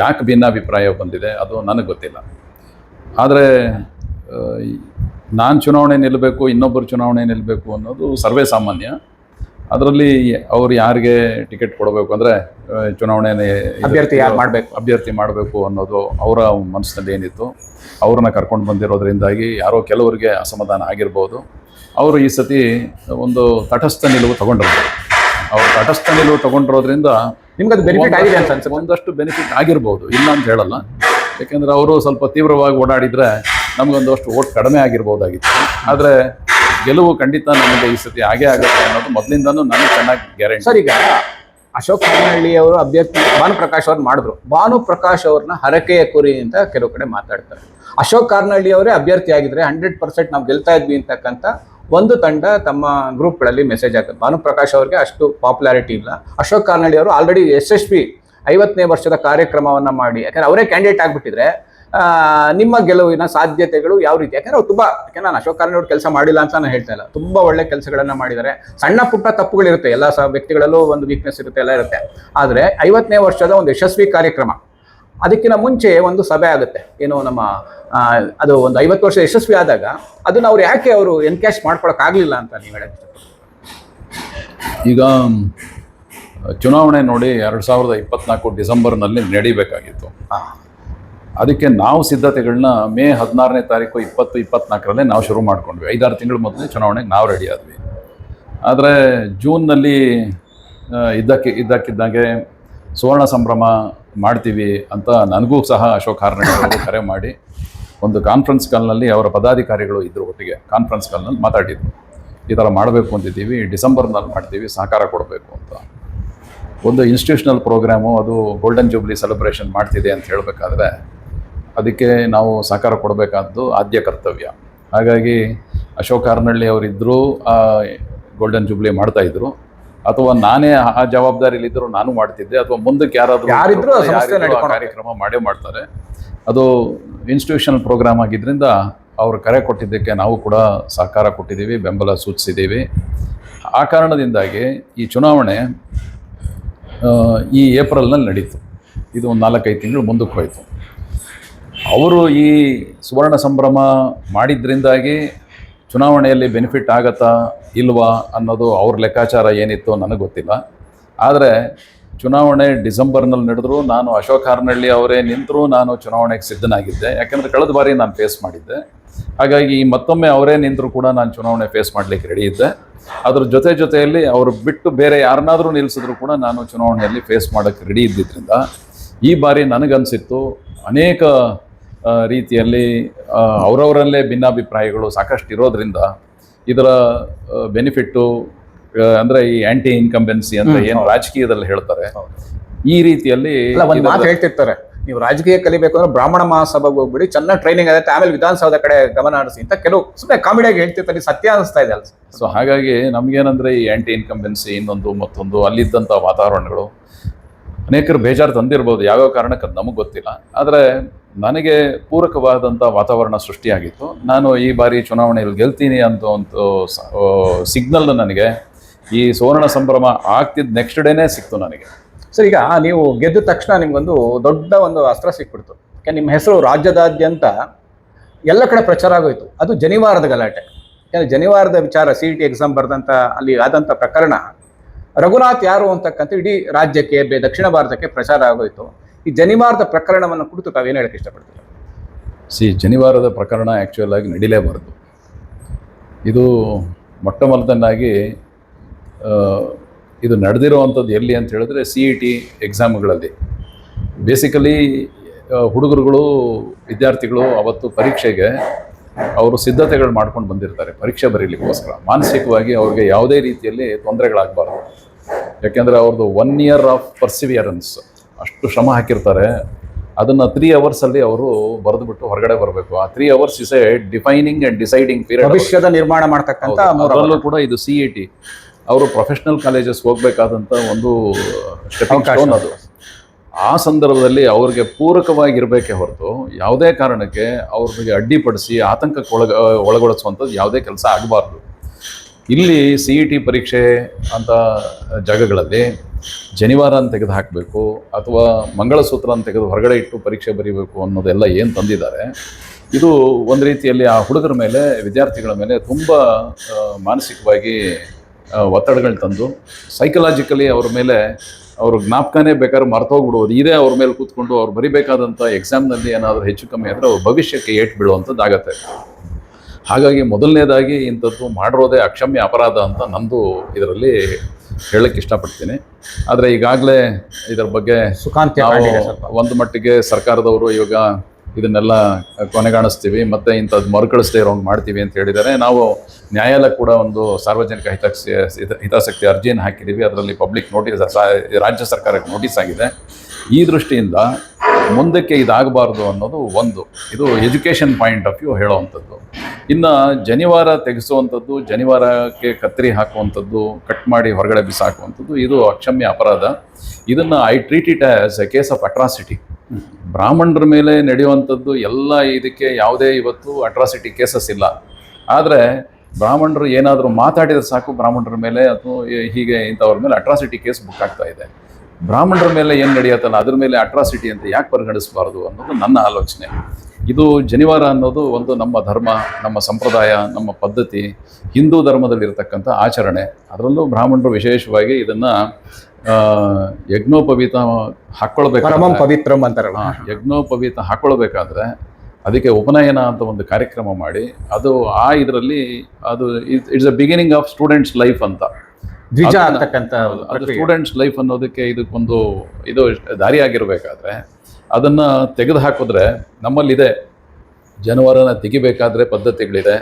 ಯಾಕೆ ಭಿನ್ನಾಭಿಪ್ರಾಯ ಬಂದಿದೆ, ಅದು ನನಗೆ ಗೊತ್ತಿಲ್ಲ. ಆದರೆ ನಾನು ಚುನಾವಣೆ ನಿಲ್ಲಬೇಕು ಇನ್ನೊಬ್ಬರು ಚುನಾವಣೆ ನಿಲ್ಲಬೇಕು ಅನ್ನೋದು ಸರ್ವೇ ಸಾಮಾನ್ಯ. ಅದರಲ್ಲಿ ಅವ್ರು ಯಾರಿಗೆ ಟಿಕೆಟ್ ಕೊಡಬೇಕು ಅಂದರೆ ಚುನಾವಣೆ ಅಭ್ಯರ್ಥಿ ಯಾರು ಮಾಡಬೇಕು? ಅಭ್ಯರ್ಥಿ ಮಾಡಬೇಕು ಅನ್ನೋದು ಅವರ ಮನಸ್ಸಿನಲ್ಲಿ ಏನಿತ್ತು ಅವ್ರನ್ನ ಕರ್ಕೊಂಡು ಬಂದಿರೋದ್ರಿಂದಾಗಿ ಯಾರೋ ಕೆಲವರಿಗೆ ಅಸಮಾಧಾನ ಆಗಿರ್ಬೋದು. ಅವರು ಈ ಸತಿ ಒಂದು ತಟಸ್ಥ ನಿಲುವು ತಗೊಂಡಿರ್ಬೋದು ಅವರು ತಟಸ್ಥ ನಿಲುವು ತಗೊಂಡಿರೋದ್ರಿಂದ ನಿಮ್ಗೆ ಅದು ಬೆನಿಫಿಟ್ ಆಗಿದೆ ಅಂತ ಅನ್ಸುತ್ತೆ. ಒಂದಷ್ಟು ಬೆನಿಫಿಟ್ ಆಗಿರ್ಬೋದು ಇಲ್ಲ ಅಂತ ಹೇಳಲ್ಲ. ಯಾಕೆಂದರೆ ಅವರು ಸ್ವಲ್ಪ ತೀವ್ರವಾಗಿ ಓಡಾಡಿದ್ರೆ ನಮಗೊಂದಷ್ಟು ಓಟ್ ಕಡಿಮೆ ಆಗಿರ್ಬೋದಾಗಿತ್ತು. ಆದರೆ ಗೆಲುವು ಖಂಡಿತ ನಮಗೆ ಈ ಸತಿ ಹಾಗೆ ಆಗುತ್ತೆ ಅನ್ನೋದು ಮೊದಲಿಂದನೂ ನನಗೆ ಚೆನ್ನಾಗಿ ಗ್ಯಾರಂಟಿ. ಸರ್, ಈಗ ಅಶೋಕ್ ಹಾನಹಳ್ಳಿ ಅವರು ಅಭ್ಯರ್ಥಿ ಭಾನುಪ್ರಕಾಶ್ ಅವ್ರು ಮಾಡಿದ್ರು. ಭಾನುಪ್ರಕಾಶ್ ಅವ್ರನ್ನ ಹರಕೆಯ ಕುರಿ ಅಂತ ಕೆಲವು ಕಡೆ ಮಾತಾಡ್ತಾರೆ. ಅಶೋಕ್ ಕಾರ್ನಹಳ್ಳಿ ಅವರೇ ಅಭ್ಯರ್ಥಿ ಆಗಿದ್ರೆ ಹಂಡ್ರೆಡ್ ಪರ್ಸೆಂಟ್ ನಾವು ಗೆಲ್ತಾ ಇದ್ವಿ ಅಂತಕ್ಕಂಥ ಒಂದು ತಂಡ ತಮ್ಮ ಗ್ರೂಪ್ಗಳಲ್ಲಿ ಮೆಸೇಜ್ ಆಗ್ತದೆ ಭಾನುಪ್ರಕಾಶ್ ಅವ್ರಿಗೆ ಅಷ್ಟು ಪಾಪ್ಯುಲಾರಿಟಿ ಇಲ್ಲ. ಅಶೋಕ್ ಕಾರ್ನಹಳ್ಳಿ ಅವರು ಆಲ್ರೆಡಿ ಯಶಸ್ವಿ ಐವತ್ತನೇ ವರ್ಷದ ಕಾರ್ಯಕ್ರಮವನ್ನು ಮಾಡಿ. ಯಾಕಂದರೆ ಅವರೇ ಕ್ಯಾಂಡಿಡೇಟ್ ಆಗ್ಬಿಟ್ಟಿದ್ರೆ ನಿಮ್ಮ ಗೆಲುವಿನ ಸಾಧ್ಯತೆಗಳು ಯಾವ ರೀತಿ? ಯಾಕಂದ್ರೆ ಅವ್ರು ತುಂಬಾ ಯಾಕೆ ನಾನು ಅಶೋಕ್ ಕಾರಣವ್ರು ಕೆಲಸ ಮಾಡಿಲ್ಲ ಅಂತ ನಾನು ಹೇಳ್ತಾ ಇಲ್ಲ. ತುಂಬಾ ಒಳ್ಳೆ ಕೆಲಸಗಳನ್ನ ಮಾಡಿದ್ದಾರೆ. ಸಣ್ಣ ಪುಟ್ಟ ತಪ್ಪುಗಳಿರುತ್ತೆ. ಎಲ್ಲ ಸಹ ವ್ಯಕ್ತಿಗಳಲ್ಲೂ ಒಂದು ವೀಕ್ನೆಸ್ ಇರುತ್ತೆ ಎಲ್ಲ ಇರುತ್ತೆ. ಆದ್ರೆ ಐವತ್ತನೇ ವರ್ಷದ ಒಂದು ಯಶಸ್ವಿ ಕಾರ್ಯಕ್ರಮ. ಅದಕ್ಕಿಂತ ಮುಂಚೆ ಒಂದು ಸಭೆ ಆಗುತ್ತೆ. ಏನು ನಮ್ಮ ಅದು ಒಂದು ಐವತ್ತು ವರ್ಷ ಯಶಸ್ವಿ ಆದಾಗ ಅದನ್ನ ಅವ್ರು ಯಾಕೆ ಅವರು ಎನ್ಕ್ಯಾಶ್ ಮಾಡ್ಕೊಳಕ್ ಆಗ್ಲಿಲ್ಲ ಅಂತ ನೀವು ಹೇಳಕ್ ಈಗ ಚುನಾವಣೆ ನೋಡಿ ಎರಡು ಸಾವಿರದ ಇಪ್ಪತ್ನಾಲ್ಕು ಡಿಸೆಂಬರ್ನಲ್ಲಿ ನಡಿಬೇಕಾಗಿತ್ತು. ಅದಕ್ಕೆ ನಾವು ಸಿದ್ಧತೆಗಳನ್ನ ಮೇ ಹದಿನಾರನೇ ತಾರೀಕು ಇಪ್ಪತ್ತು, ಇಪ್ಪತ್ನಾಲ್ಕರಲ್ಲೇ ನಾವು ಶುರು ಮಾಡ್ಕೊಂಡ್ವಿ. ಐದಾರು ತಿಂಗಳು ಮೊದಲೇ ಚುನಾವಣೆಗೆ ನಾವು ರೆಡಿ ಆದ್ವಿ. ಆದರೆ ಜೂನ್ನಲ್ಲಿ ಇದ್ದಕ್ಕೆ, ಇದ್ದಕ್ಕಿದ್ದಾಗೆ ಸುವರ್ಣ ಸಂಭ್ರಮ ಮಾಡ್ತೀವಿ ಅಂತ ನನಗೂ ಸಹ ಅಶೋಕ್ ಅವರು ಕರೆ ಮಾಡಿ ಒಂದು ಕಾನ್ಫರೆನ್ಸ್ ಕಾಲ್ನಲ್ಲಿ ಅವರ ಪದಾಧಿಕಾರಿಗಳು ಇದ್ದರು ಒಟ್ಟಿಗೆ. ಕಾನ್ಫರೆನ್ಸ್ ಕಾಲ್ನಲ್ಲಿ ಮಾತಾಡಿದ್ರು. ಈ ಥರ ಮಾಡಬೇಕು ಅಂತಿದ್ದೀವಿ, ಡಿಸೆಂಬರ್ನಲ್ಲಿ ಮಾಡ್ತೀವಿ, ಸಹಕಾರ ಕೊಡಬೇಕು ಅಂತ. ಒಂದು ಇನ್ಸ್ಟಿಟ್ಯೂಷನಲ್ ಪ್ರೋಗ್ರಾಮು ಅದು ಗೋಲ್ಡನ್ ಜೂಬ್ಲಿ ಸೆಲೆಬ್ರೇಷನ್ ಮಾಡ್ತಿದೆ ಅಂತ ಹೇಳಬೇಕಾದ್ರೆ ಅದಕ್ಕೆ ನಾವು ಸಹಕಾರ ಕೊಡಬೇಕಾದ್ದು ಆದ್ಯ ಕರ್ತವ್ಯ. ಹಾಗಾಗಿ ಅಶೋಕ್ ಹಾರ್ನಳ್ಳಿ ಅವರಿದ್ದರೂ ಗೋಲ್ಡನ್ ಜೂಬ್ಲಿ ಮಾಡ್ತಾ ಇದ್ರು. ಅಥವಾ ನಾನೇ ಆ ಜವಾಬ್ದಾರಿಲಿದ್ದರೂ ನಾನು ಮಾಡ್ತಿದ್ದೆ. ಅಥವಾ ಮುಂದಕ್ಕೆ ಯಾರಾದರೂ ಯಾರಿದ್ರೂ ಕಾರ್ಯಕ್ರಮ ಮಾಡೇ ಮಾಡ್ತಾರೆ. ಅದು ಇನ್ಸ್ಟಿಟ್ಯೂಷನಲ್ ಪ್ರೋಗ್ರಾಮ್ ಆಗಿದ್ದರಿಂದ ಅವರು ಕರೆ ಕೊಟ್ಟಿದ್ದಕ್ಕೆ ನಾವು ಕೂಡ ಸಹಕಾರ ಕೊಟ್ಟಿದ್ದೀವಿ ಬೆಂಬಲ ಸೂಚಿಸಿದ್ದೀವಿ. ಆ ಕಾರಣದಿಂದಾಗಿ ಈ ಚುನಾವಣೆ ಈ ಏಪ್ರಿಲ್ನಲ್ಲಿ ನಡೀತು. ಇದು ಒಂದು ನಾಲ್ಕೈದು ತಿಂಗಳು ಮುಂದಕ್ಕೆ ಹೋಯಿತು. ಅವರು ಈ ಸುವರ್ಣ ಸಂಭ್ರಮ ಮಾಡಿದ್ರಿಂದಾಗಿ ಚುನಾವಣೆಯಲ್ಲಿ ಬೆನಿಫಿಟ್ ಆಗತ್ತಾ ಇಲ್ವಾ ಅನ್ನೋದು ಅವ್ರ ಲೆಕ್ಕಾಚಾರ ಏನಿತ್ತು ನನಗೆ ಗೊತ್ತಿಲ್ಲ. ಆದರೆ ಚುನಾವಣೆ ಡಿಸೆಂಬರ್ನಲ್ಲಿ ನಡೆದ್ರು, ನಾನು ಅಶೋಕ್ ಹಾರ್ನಳ್ಳಿ ಅವರೇ ನಿಂತರೂ ನಾನು ಚುನಾವಣೆಗೆ ಸಿದ್ಧನಾಗಿದ್ದೆ. ಯಾಕಂದರೆ ಕಳೆದ ಬಾರಿ ನಾನು ಫೇಸ್ ಮಾಡಿದ್ದೆ. ಹಾಗಾಗಿ ಮತ್ತೊಮ್ಮೆ ಅವರೇ ನಿಂತರೂ ಕೂಡ ನಾನು ಚುನಾವಣೆ ಫೇಸ್ ಮಾಡಲಿಕ್ಕೆ ರೆಡಿ ಇದ್ದೆ. ಅದ್ರ ಜೊತೆ ಜೊತೆಯಲ್ಲಿ ಅವರು ಬಿಟ್ಟು ಬೇರೆ ಯಾರನ್ನಾದರೂ ನಿಲ್ಲಿಸಿದ್ರು ಕೂಡ ನಾನು ಚುನಾವಣೆಯಲ್ಲಿ ಫೇಸ್ ಮಾಡೋಕ್ಕೆ ರೆಡಿ ಇದ್ದಿದ್ದರಿಂದ ಈ ಬಾರಿ ನನಗನ್ಸಿತ್ತು ಅನೇಕ ರೀತಿಯಲ್ಲಿ ಅವರವರಲ್ಲೇ ಭಿನ್ನಾಭಿಪ್ರಾಯಗಳು ಸಾಕಷ್ಟು ಇರೋದ್ರಿಂದ ಇದರ ಬೆನಿಫಿಟ್ಟು ಅಂದರೆ ಈ ಆಂಟಿ ಇನ್ಕಂಬೆನ್ಸಿ ಅಂತ ಏನು ರಾಜಕೀಯದಲ್ಲಿ ಹೇಳ್ತಾರೆ. ಈ ರೀತಿಯಲ್ಲಿ ಒಂದು ಮಾತು ಹೇಳ್ತಿರ್ತಾರೆ. ನೀವು ರಾಜಕೀಯ ಕಲಿಬೇಕು ಅಂದ್ರೆ ಬ್ರಾಹ್ಮಣ ಮಹಾಸಭೆಗೆ ಹೋಗ್ಬಿಡಿ ಚೆನ್ನಾಗಿ ಟ್ರೈನಿಂಗ್ ಆಗುತ್ತೆ ಆಮೇಲೆ ವಿಧಾನಸೌಧ ಕಡೆ ಗಮನ ಹರಿಸಿ ಅಂತ ಕೆಲವು ಸುಮ್ಮನೆ ಕಾಮಿಡಿಯಾಗಿ ಹೇಳ್ತಿರ್ತಾರೆ ಸತ್ಯ ಅನಿಸ್ತಾ ಇದೆ ಅಲ್ಲ ಸೊ ಹಾಗಾಗಿ ನಮ್ಗೇನಂದ್ರೆ ಈ ಆಂಟಿ ಇನ್ಕಂಬೆನ್ಸಿ ಇನ್ನೊಂದು ಮತ್ತೊಂದು ಅಲ್ಲಿದ್ದಂಥ ವಾತಾವರಣಗಳು ಅನೇಕರು ಬೇಜಾರು ತಂದಿರ್ಬೋದು ಯಾವ್ಯಾವ ಕಾರಣಕ್ಕೆ ಅದು ನಮಗೆ ಗೊತ್ತಿಲ್ಲ. ಆದರೆ ನನಗೆ ಪೂರಕವಾದಂಥ ವಾತಾವರಣ ಸೃಷ್ಟಿಯಾಗಿತ್ತು. ನಾನು ಈ ಬಾರಿ ಚುನಾವಣೆಯಲ್ಲಿ ಗೆಲ್ತೀನಿ ಅಂತ ಒಂದು ಸಿಗ್ನಲ್ ನನಗೆ ಈ ಸುವರ್ಣ ಸಂಭ್ರಮ ಆಗ್ತಿದ್ದ ನೆಕ್ಸ್ಟ್ ಡೇನೇ ಸಿಕ್ತು ನನಗೆ. ಸರ್, ಈಗ ನೀವು ಗೆದ್ದ ತಕ್ಷಣ ನಿಮಗೊಂದು ದೊಡ್ಡ ಒಂದು ಅಸ್ತ್ರ ಸಿಕ್ಬಿಡ್ತು. ಯಾಕೆ ನಿಮ್ಮ ಹೆಸರು ರಾಜ್ಯದಾದ್ಯಂತ ಎಲ್ಲ ಕಡೆ ಪ್ರಚಾರ ಆಗೋಯ್ತು. ಅದು ಜನಿವಾರದ ಗಲಾಟೆ. ಯಾಕೆ ಜನಿವಾರದ ವಿಚಾರ ಸಿ ಟಿ ಎಕ್ಸಾಮ್ ಬರೆದಂಥ ಅಲ್ಲಿ ಆದಂಥ ಪ್ರಕರಣ, ರಘುನಾಥ್ ಯಾರು ಅಂತಕ್ಕಂಥ ಇಡೀ ರಾಜ್ಯಕ್ಕೆ ದಕ್ಷಿಣ ಭಾರತಕ್ಕೆ ಪ್ರಚಾರ ಆಗೋಯ್ತು. ಈ ಜನಿವಾರದ ಪ್ರಕರಣವನ್ನು ಕುರಿತು ತಾವೇನು ಹೇಳಕ್ಕೆ ಇಷ್ಟಪಡ್ತೀರಾ? ಸಿ, ಜನಿವಾರದ ಪ್ರಕರಣ ಆ್ಯಕ್ಚುಯಲ್ ಆಗಿ ನಡೀಲೇಬಾರದು. ಇದು ಮೊಟ್ಟ ಮೊದಲನ್ನಾಗಿ ಇದು ನಡೆದಿರುವಂಥದ್ದು ಎಲ್ಲಿ ಅಂತ ಹೇಳಿದ್ರೆ ಸಿ ಇ ಟಿ ಎಕ್ಸಾಮ್ಗಳಲ್ಲಿ ಬೇಸಿಕಲಿ ಹುಡುಗರುಗಳು, ವಿದ್ಯಾರ್ಥಿಗಳು ಅವತ್ತು ಪರೀಕ್ಷೆಗೆ ಅವರು ಸಿದ್ಧತೆಗಳು ಮಾಡ್ಕೊಂಡು ಬಂದಿರ್ತಾರೆ ಪರೀಕ್ಷೆ ಬರೀಲಿಕ್ಕೋಸ್ಕರ. ಮಾನಸಿಕವಾಗಿ ಅವ್ರಿಗೆ ಯಾವುದೇ ರೀತಿಯಲ್ಲಿ ತೊಂದರೆಗಳಾಗಬಾರ್ದು. ಯಾಕೆಂದರೆ ಅವ್ರದ್ದು ಒನ್ ಇಯರ್ ಆಫ್ ಪರ್ಸಿವಿಯರೆನ್ಸ್ ಅಷ್ಟು ಶ್ರಮ ಹಾಕಿರ್ತಾರೆ. ಅದನ್ನು ತ್ರೀ ಅವರ್ಸಲ್ಲಿ ಅವರು ಬರೆದುಬಿಟ್ಟು ಹೊರಗಡೆ ಬರಬೇಕು. ಆ three hours is a defining and deciding period ಭವಿಷ್ಯದ ನಿರ್ಮಾಣ ಮಾಡ್ತಕ್ಕಂಥ ಅದರಲ್ಲೂ ಕೂಡ ಇದು ಸಿ ಇ ಟಿ ಅವರು ಪ್ರೊಫೆಷನಲ್ ಕಾಲೇಜಸ್ ಹೋಗ್ಬೇಕಾದಂಥ ಒಂದು ಸ್ಟೆಪಿಂಗ್ ಸ್ಟೋನ್ ಅದು. ಆ ಸಂದರ್ಭದಲ್ಲಿ ಅವ್ರಿಗೆ ಪೂರಕವಾಗಿರಬೇಕೇ ಹೊರತು ಯಾವುದೇ ಕಾರಣಕ್ಕೆ ಅವ್ರಿಗೆ ಅಡ್ಡಿಪಡಿಸಿ ಆತಂಕಕ್ಕೆ ಒಳಗ ಒಳಗೊಳಿಸುವಂಥದ್ದು ಯಾವುದೇ ಕೆಲಸ ಆಗಬಾರ್ದು. ಇಲ್ಲಿ ಸಿ ಇ ಟಿ ಪರೀಕ್ಷೆ ಅಂತ ಜಾಗಗಳಲ್ಲಿ ಜನಿವಾರ ಅಂತ ತೆಗೆದು ಹಾಕಬೇಕು ಅಥವಾ ಮಂಗಳಸೂತ್ರ ಅಂತ ತೆಗೆದು ಹೊರಗಡೆ ಇಟ್ಟು ಪರೀಕ್ಷೆ ಬರೀಬೇಕು ಅನ್ನೋದೆಲ್ಲ ಏನು ತಂದಿದ್ದಾರೆ, ಇದು ಒಂದು ರೀತಿಯಲ್ಲಿ ಆ ಹುಡುಗರ ಮೇಲೆ, ವಿದ್ಯಾರ್ಥಿಗಳ ಮೇಲೆ ತುಂಬ ಮಾನಸಿಕವಾಗಿ ಒತ್ತಡಗಳು ತಂದು ಸೈಕಲಾಜಿಕಲಿ ಅವ್ರ ಮೇಲೆ ಅವ್ರ ಜ್ಞಾಪಕನೇ ಬೇಕಾದ್ರೆ ಮರ್ತೋಗ್ಬಿಡೋದು ಇದೇ ಅವ್ರ ಮೇಲೆ ಕೂತ್ಕೊಂಡು ಅವ್ರು ಬರಿಬೇಕಾದಂಥ ಎಕ್ಸಾಮ್ನಲ್ಲಿ ಏನಾದರೂ ಹೆಚ್ಚು ಕಮ್ಮಿ ಆದರೆ ಅವ್ರ ಭವಿಷ್ಯಕ್ಕೆ ಏಟ್ ಬೀಳುವಂಥದ್ದಾಗತ್ತೆ. ಹಾಗಾಗಿ ಮೊದಲನೇದಾಗಿ ಇಂಥದ್ದು ಮಾಡಿರೋದೇ ಅಕ್ಷಮ್ಯ ಅಪರಾಧ ಅಂತ ನಂದು ಇದರಲ್ಲಿ ಹೇಳಕ್ಕೆ ಇಷ್ಟಪಡ್ತೀನಿ. ಆದರೆ ಈಗಾಗಲೇ ಇದರ ಬಗ್ಗೆ ಸುಖಾಂತ ಸ್ವಲ್ಪ. ಒಂದು ಮಟ್ಟಿಗೆ ಸರ್ಕಾರದವರು ಇವಾಗ ಇದನ್ನೆಲ್ಲ ಕೊನೆಗಾಣಿಸ್ತೀವಿ ಮತ್ತೆ ಇಂಥದ್ದು ಮರುಕಳಿಸದೇ ಇರೋಂಗೆ ಮಾಡ್ತೀವಿ ಅಂತ ಹೇಳಿದ್ದಾರೆ. ನಾವು ನ್ಯಾಯಾಲಯ ಕೂಡ ಒಂದು ಸಾರ್ವಜನಿಕ ಹಿತಾಸಕ್ತಿ ಹಿತ- ಹಿತಾಸಕ್ತಿ ಅರ್ಜಿಯನ್ನು ಹಾಕಿದ್ದೀವಿ. ಅದರಲ್ಲಿ ಪಬ್ಲಿಕ್ ನೋಟಿಸ್ ರಾಜ್ಯ ಸರ್ಕಾರಕ್ಕೆ ನೋಟಿಸ್ ಆಗಿದೆ. ಈ ದೃಷ್ಟಿಯಿಂದ ಮುಂದಕ್ಕೆ ಇದಾಗಬಾರ್ದು ಅನ್ನೋದು ಒಂದು. ಇದು ಎಜುಕೇಷನ್ ಪಾಯಿಂಟ್ ಆಫ್ ವ್ಯೂ ಹೇಳುವಂಥದ್ದು. ಇನ್ನು ಜನಿವಾರ ತೆಗೆಸುವಂಥದ್ದು, ಜನಿವಾರಕ್ಕೆ ಕತ್ತರಿ ಹಾಕುವಂಥದ್ದು, ಕಟ್ ಮಾಡಿ ಹೊರಗಡೆ ಬಿಸಾಕುವಂಥದ್ದು, ಇದು ಅಕ್ಷಮ್ಯ ಅಪರಾಧ. ಇದನ್ನು I treat it as a case of atrocity ಬ್ರಾಹ್ಮಣರ ಮೇಲೆ ನಡೆಯುವಂಥದ್ದು ಎಲ್ಲ ಇದಕ್ಕೆ ಯಾವುದೇ ಇವತ್ತು ಅಟ್ರಾಸಿಟಿ ಕೇಸಸ್ ಇಲ್ಲ. ಆದರೆ ಬ್ರಾಹ್ಮಣರು ಏನಾದರೂ ಮಾತಾಡಿದರೆ ಸಾಕು, ಬ್ರಾಹ್ಮಣರ ಮೇಲೆ ಅಥವಾ ಹೀಗೆ ಇಂಥವ್ರ ಮೇಲೆ ಅಟ್ರಾಸಿಟಿ ಕೇಸ್ ಬುಕ್ ಆಗ್ತಾ ಇದೆ. ಬ್ರಾಹ್ಮಣರ ಮೇಲೆ ಏನು ನಡೆಯುತ್ತಲ್ಲ ಅದ್ರ ಮೇಲೆ ಅಟ್ರಾಸಿಟಿ ಅಂತ ಯಾಕೆ ಪರಿಗಣಿಸಬಾರ್ದು ಅನ್ನೋದು ನನ್ನ ಆಲೋಚನೆ. ಇದು ಜನಿವಾರ ಅನ್ನೋದು ಒಂದು ನಮ್ಮ ಧರ್ಮ ನಮ್ಮ ಸಂಪ್ರದಾಯ ನಮ್ಮ ಪದ್ಧತಿ ಹಿಂದೂ ಧರ್ಮದಲ್ಲಿರತಕ್ಕಂಥ ಆಚರಣೆ. ಅದರಲ್ಲೂ ಬ್ರಾಹ್ಮಣರು ವಿಶೇಷವಾಗಿ ಇದನ್ನು ಯಜ್ಞೋಪವೀತ ಹಾಕ್ಕೊಳ್ಬೇಕು ಪವಿತ್ರಂ ಅಂತಾರಲ್ಲ. ಯಜ್ಞೋಪವೀತ ಹಾಕ್ಕೊಳ್ಬೇಕಾದ್ರೆ ಅದಕ್ಕೆ ಉಪನಯನ ಅಂತ ಒಂದು ಕಾರ್ಯಕ್ರಮ ಮಾಡಿ ಅದು ಆ ಇದರಲ್ಲಿ ಅದು it's a beginning of students life ಅಂತ. ದ್ವಿಜ ಅಂತಕ್ಕಂಥ ಅದು ಸ್ಟೂಡೆಂಟ್ಸ್ ಲೈಫ್ ಅನ್ನೋದಕ್ಕೆ ಇದಕ್ಕೊಂದು ಇದು ದಾರಿಯಾಗಿರಬೇಕಾದ್ರೆ ಅದನ್ನು ತೆಗೆದು ಹಾಕಿದ್ರೆ ನಮ್ಮಲ್ಲಿದೆ. ಜನವರನ ತೆಗಿಬೇಕಾದ್ರೆ ಪದ್ಧತಿಗಳಿದೆ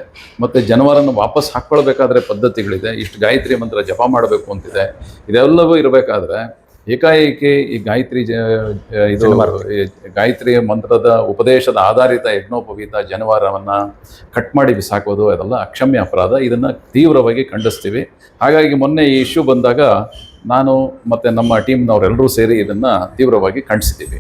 ಮತ್ತು ಜನವರನ ವಾಪಸ್ ಹಾಕ್ಕೊಳ್ಬೇಕಾದ್ರೆ ಪದ್ಧತಿಗಳಿದೆ. ಇಷ್ಟು ಗಾಯತ್ರಿ ಮಂತ್ರ ಜಪ ಮಾಡಬೇಕು ಅಂತಿದೆ. ಇದೆಲ್ಲವೂ ಇರಬೇಕಾದ್ರೆ ಏಕಾಏಕಿ ಈ ಗಾಯತ್ರಿ ಜ ಇದು ಗಾಯತ್ರಿ ಮಂತ್ರದ ಉಪದೇಶದ ಆಧಾರಿತ ಯಜ್ಞೋಪವೀತ ಜನವಾರವನ್ನು ಕಟ್ ಮಾಡಿ ಬಿಸಾಕೋದು ಅದೆಲ್ಲ ಅಕ್ಷಮ್ಯ ಅಪರಾಧ. ಇದನ್ನು ತೀವ್ರವಾಗಿ ಖಂಡಿಸ್ತೀವಿ. ಹಾಗಾಗಿ ಮೊನ್ನೆ ಈ ಇಶ್ಯೂ ಬಂದಾಗ ನಾನು ಮತ್ತು ನಮ್ಮ ಟೀಮ್ನವರೆಲ್ಲರೂ ಸೇರಿ ಇದನ್ನು ತೀವ್ರವಾಗಿ ಖಂಡಿಸಿದ್ದೀವಿ.